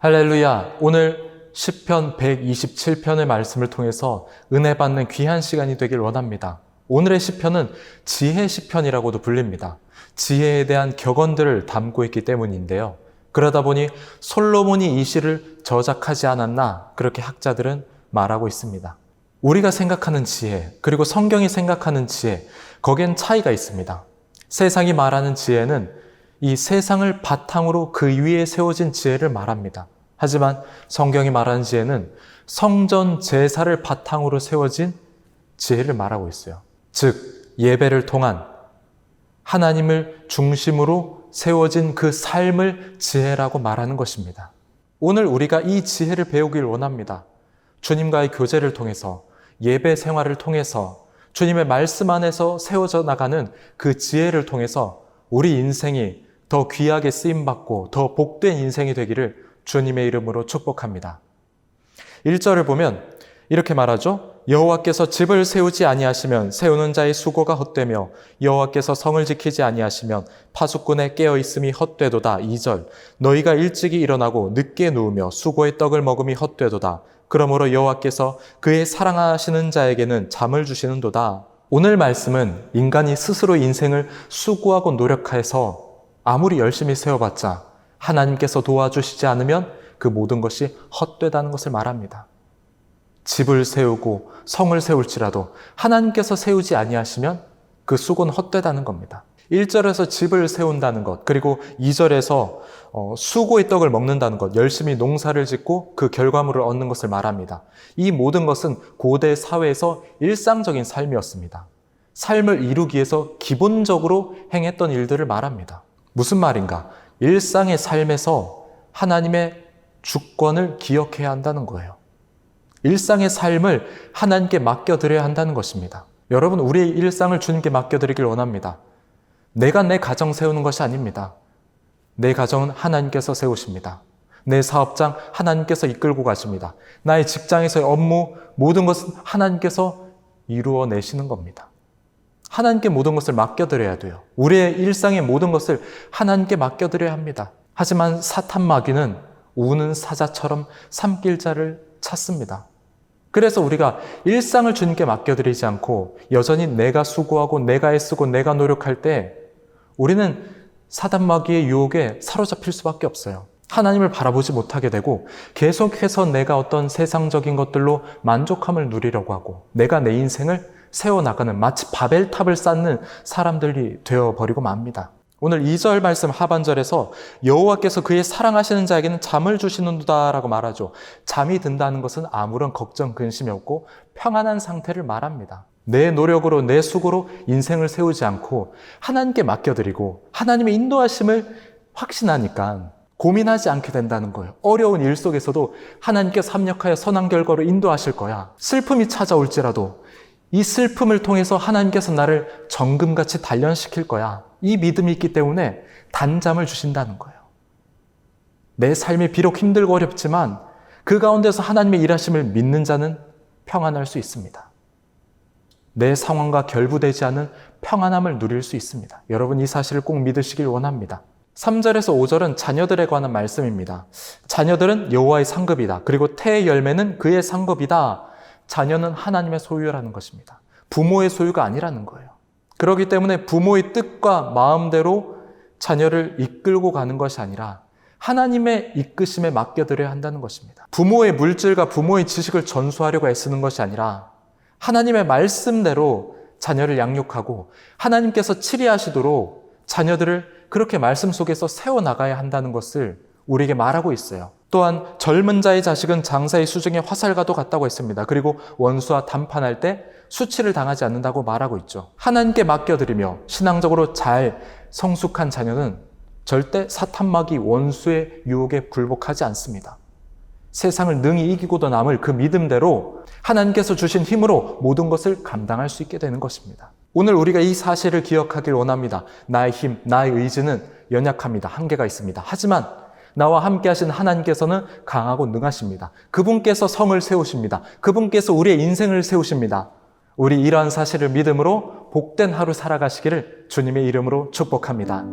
할렐루야. 오늘 10편 127편의 말씀을 통해서 은혜 받는 귀한 시간이 되길 원합니다. 오늘의 시편은 지혜 시편이라고도 불립니다. 지혜에 대한 격언들을 담고 있기 때문인데요. 그러다 보니 솔로몬이 이 시를 저작하지 않았나 그렇게 학자들은 말하고 있습니다. 우리가 생각하는 지혜, 그리고 성경이 생각하는 지혜, 거기엔 차이가 있습니다. 세상이 말하는 지혜는 이 세상을 바탕으로 그 위에 세워진 지혜를 말합니다. 하지만 성경이 말하는 지혜는 성전 제사를 바탕으로 세워진 지혜를 말하고 있어요. 즉, 예배를 통한 하나님을 중심으로 세워진 그 삶을 지혜라고 말하는 것입니다. 오늘 우리가 이 지혜를 배우길 원합니다. 주님과의 교제를 통해서 예배 생활을 통해서 주님의 말씀 안에서 세워져 나가는 그 지혜를 통해서 우리 인생이 더 귀하게 쓰임받고 더 복된 인생이 되기를 주님의 이름으로 축복합니다. 1절을 보면 이렇게 말하죠. 여호와께서 집을 세우지 아니하시면 세우는 자의 수고가 헛되며 여호와께서 성을 지키지 아니하시면 파수꾼의 깨어 있음이 헛되도다. 2절 너희가 일찍이 일어나고 늦게 누우며 수고의 떡을 먹음이 헛되도다. 그러므로 여호와께서 그의 사랑하시는 자에게는 잠을 주시는도다. 오늘 말씀은 인간이 스스로 인생을 수고하고 노력해서 아무리 열심히 세워봤자 하나님께서 도와주시지 않으면 그 모든 것이 헛되다는 것을 말합니다. 집을 세우고 성을 세울지라도 하나님께서 세우지 아니하시면 그 수고는 헛되다는 겁니다. 1절에서 집을 세운다는 것, 그리고 2절에서 어, 수고의 떡을 먹는다는 것, 열심히 농사를 짓고 그 결과물을 얻는 것을 말합니다. 이 모든 것은 고대 사회에서 일상적인 삶이었습니다. 삶을 이루기 위해서 기본적으로 행했던 일들을 말합니다. 무슨 말인가? 일상의 삶에서 하나님의 주권을 기억해야 한다는 거예요. 일상의 삶을 하나님께 맡겨드려야 한다는 것입니다. 여러분, 우리의 일상을 주님께 맡겨드리길 원합니다. 내가 내 가정 세우는 것이 아닙니다. 내 가정은 하나님께서 세우십니다. 내 사업장 하나님께서 이끌고 가십니다. 나의 직장에서의 업무, 모든 것은 하나님께서 이루어내시는 겁니다. 하나님께 모든 것을 맡겨드려야 돼요. 우리의 일상의 모든 것을 하나님께 맡겨드려야 합니다. 하지만 사탄 마귀는 우는 사자처럼 삼킬 자를 찾습니다. 그래서 우리가 일상을 주님께 맡겨드리지 않고 여전히 내가 수고하고 내가 애쓰고 내가 노력할 때 우리는 사단 마귀의 유혹에 사로잡힐 수밖에 없어요. 하나님을 바라보지 못하게 되고 계속해서 내가 어떤 세상적인 것들로 만족함을 누리려고 하고 내가 내 인생을 세워나가는 마치 바벨탑을 쌓는 사람들이 되어버리고 맙니다. 오늘 2절 말씀 하반절에서 여호와께서 그의 사랑하시는 자에게는 잠을 주시는도다라고 말하죠. 잠이 든다는 것은 아무런 걱정 근심이 없고 평안한 상태를 말합니다. 내 노력으로 내 수고로 인생을 세우지 않고 하나님께 맡겨드리고 하나님의 인도하심을 확신하니까 고민하지 않게 된다는 거예요. 어려운 일 속에서도 하나님께서 합력하여 선한 결과로 인도하실 거야. 슬픔이 찾아올지라도 이 슬픔을 통해서 하나님께서 나를 정금같이 단련시킬 거야. 이 믿음이 있기 때문에 단잠을 주신다는 거예요. 내 삶이 비록 힘들고 어렵지만 그 가운데서 하나님의 일하심을 믿는 자는 평안할 수 있습니다. 내 상황과 결부되지 않은 평안함을 누릴 수 있습니다. 여러분 이 사실을 꼭 믿으시길 원합니다. 3절에서 5절은 자녀들에 관한 말씀입니다. 자녀들은 여호와의 상급이다. 그리고 태의 열매는 그의 상급이다. 자녀는 하나님의 소유라는 것입니다. 부모의 소유가 아니라는 거예요. 그렇기 때문에 부모의 뜻과 마음대로 자녀를 이끌고 가는 것이 아니라 하나님의 이끄심에 맡겨드려야 한다는 것입니다. 부모의 물질과 부모의 지식을 전수하려고 애쓰는 것이 아니라 하나님의 말씀대로 자녀를 양육하고 하나님께서 치리하시도록 자녀들을 그렇게 말씀 속에서 세워나가야 한다는 것을 우리에게 말하고 있어요. 또한 젊은 자의 자식은 장사의 수중에 화살과도 같다고 했습니다. 그리고 원수와 담판할 때 수치를 당하지 않는다고 말하고 있죠. 하나님께 맡겨드리며 신앙적으로 잘 성숙한 자녀는 절대 사탄마귀 원수의 유혹에 굴복하지 않습니다. 세상을 능히 이기고도 남을 그 믿음대로 하나님께서 주신 힘으로 모든 것을 감당할 수 있게 되는 것입니다. 오늘 우리가 이 사실을 기억하길 원합니다. 나의 힘, 나의 의지는 연약합니다. 한계가 있습니다. 하지만 나와 함께 하신 하나님께서는 강하고 능하십니다. 그분께서 성을 세우십니다. 그분께서 우리의 인생을 세우십니다. 우리 이러한 사실을 믿음으로 복된 하루 살아가시기를 주님의 이름으로 축복합니다.